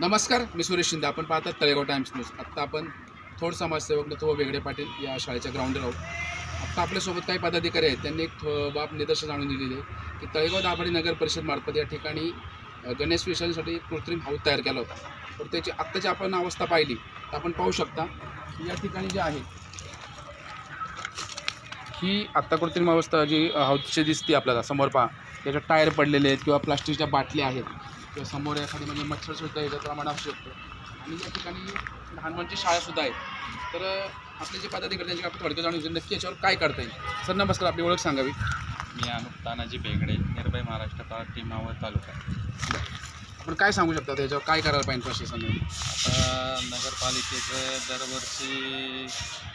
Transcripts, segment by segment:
नमस्कार मी सुरेश शिंदे. आपण पाहतात तळेगाव टाइम्स न्यूज. आत्ता आपण थोड समाजसेवक नथुवा वेगळे पाटील या शाळेच्या ग्राउंडवर आहोत. आत्ता आपल्यासोबत काही पदाधिकारी आहेत. त्यांनी एक थो- बाब निदर्शन जाणून दिलेली आहे की तळेगाव दाभाडी नगर परिषद मार्फत या ठिकाणी गणेश विसर्जनसाठी कृत्रिम हाऊस तयार केला होता. तर त्याची आत्ताची आपण अवस्था पाहिली तर आपण पाहू शकता या ठिकाणी जे आहे ही आत्ता कृत्रिम अवस्था जी हाऊसची दिसते आपल्याला समोर पहा. त्याच्यात टायर पडलेले आहेत किंवा प्लास्टिकच्या बाटल्या आहेत. किंवा समोर एखादी म्हणजे मच्छरसुद्धा याचं प्रमाण असू शकतो. आणि या ठिकाणी लहान मुलांची शाळासुद्धा आहे. तर आपले जे पदाधिकारी त्यांची आपण थोडक्यात जाणून घेऊ नक्की याच्यावर काय करता येईल? सर नमस्कार आपली ओळख सांगावी. मी अनुप तानाजी बेगडे निर्भय महाराष्ट्र पार्टी मावळ तालुका. आपण काय सांगू शकता त्याच्यावर? काय करायला पाहिजे प्रशासनाने? आता नगरपालिकेचं दरवर्षी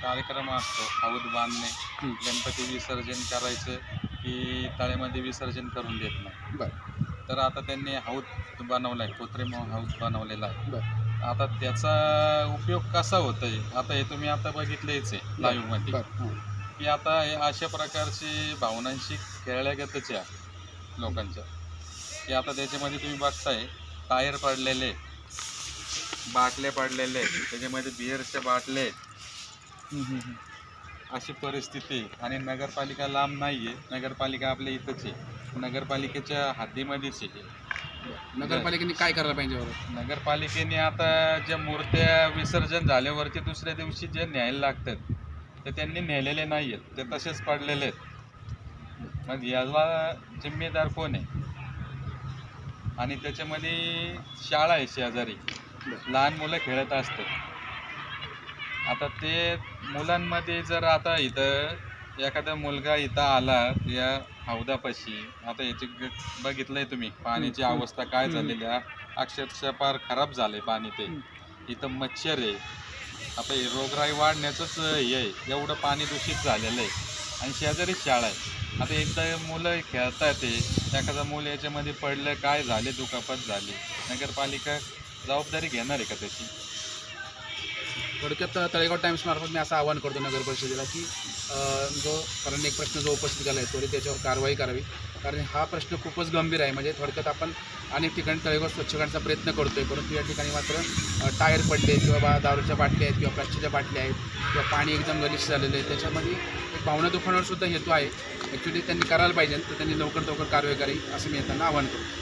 कार्यक्रम असतो हौद बांधणे. हं. गणपती विसर्जन करायचं की तळ्यामध्ये विसर्जन करून देत नाही. बरं. तर आता त्यांनी हौद बनवला आहे कृत्रिम हौद बनवलेला आहे. बरं. आता त्याचा उपयोग कसा होतोय? आता हे तुम्ही आता बघितलेच आहे लाईव्हमध्ये. बरं. हां. की आता हे अशा प्रकारची भावनांशी खेळल्यागतच आहे लोकांच्या. की आता त्याच्यामध्ये तुम्ही बघताय टायर पडलेले बाटले पडलेले त्याच्यामध्ये बिअरच्या बाटले. अशी परिस्थिती. आणि नगरपालिका लांब नाही आहे नगरपालिका आपल्या इथंच आहे. नगरपालिकेच्या हद्दीमध्येच आहे. नगरपालिकेने काय करायला पाहिजे नगरपालिकेने आता ज्या मूर्त्या विसर्जन झाल्यावरती दुसऱ्या दिवशी जे न्यायला लागतात ते त्यांनी नेलेले नाही आहेत ते तसेच पडलेले आहेत. मग याला जिम्मेदार कोण आहे? आणि त्याच्यामध्ये शाळा आहे शेजारी. लहान मुलं खेळत असतात. आता ते मुलांमध्ये जर आता इथं एखादा मुलगा इथं आला या हौदापाशी आता याची बघितलंय तुम्ही पाण्याची. अवस्था काय. झालेली आहे? अक्षरशः फार खराब झालंय पाणी ते. इथं मच्छर आहे. आता रोगराई वाढण्याचंच हे आहे. एवढं पाणी दूषित झालेलं आहे. आणि शेजारी शाळा आहे. आता एकदा मुलं खेळतात ते एखादा मुलं याच्यामध्ये पडलं काय झाले दुखापत झाली नगरपालिका जबाबदारी घेणार आहे का त्याची? थोडक्यात तळेगाव टाइम्स मार्फत मी असं आवाहन करतो नगर परिषदेला की जो कारण एक प्रश्न जो उपस्थित झाला आहे त्वरित त्याच्यावर कारवाई करावी. कारण हा प्रश्न खूपच गंभीर आहे. म्हणजे थोडक्यात आपण अनेक ठिकाणी तळेगाव स्वच्छ करण्याचा प्रयत्न आहे परंतु या ठिकाणी मात्र टायर पडले किंवा बा दारूच्या बाटल्या आहेत किंवा प्लास्टिकच्या बाटल्या आहेत किंवा पाणी एकदम गलिच्छ झालेलं आहे. त्याच्यामध्ये भावना दुखावण्यावर सुद्धा हेतू आहे. ॲक्च्युली त्यांनी करायला पाहिजे तर त्यांनी लवकर लवकर कारवाई करावी असं मी त्यांना आवाहन करतो.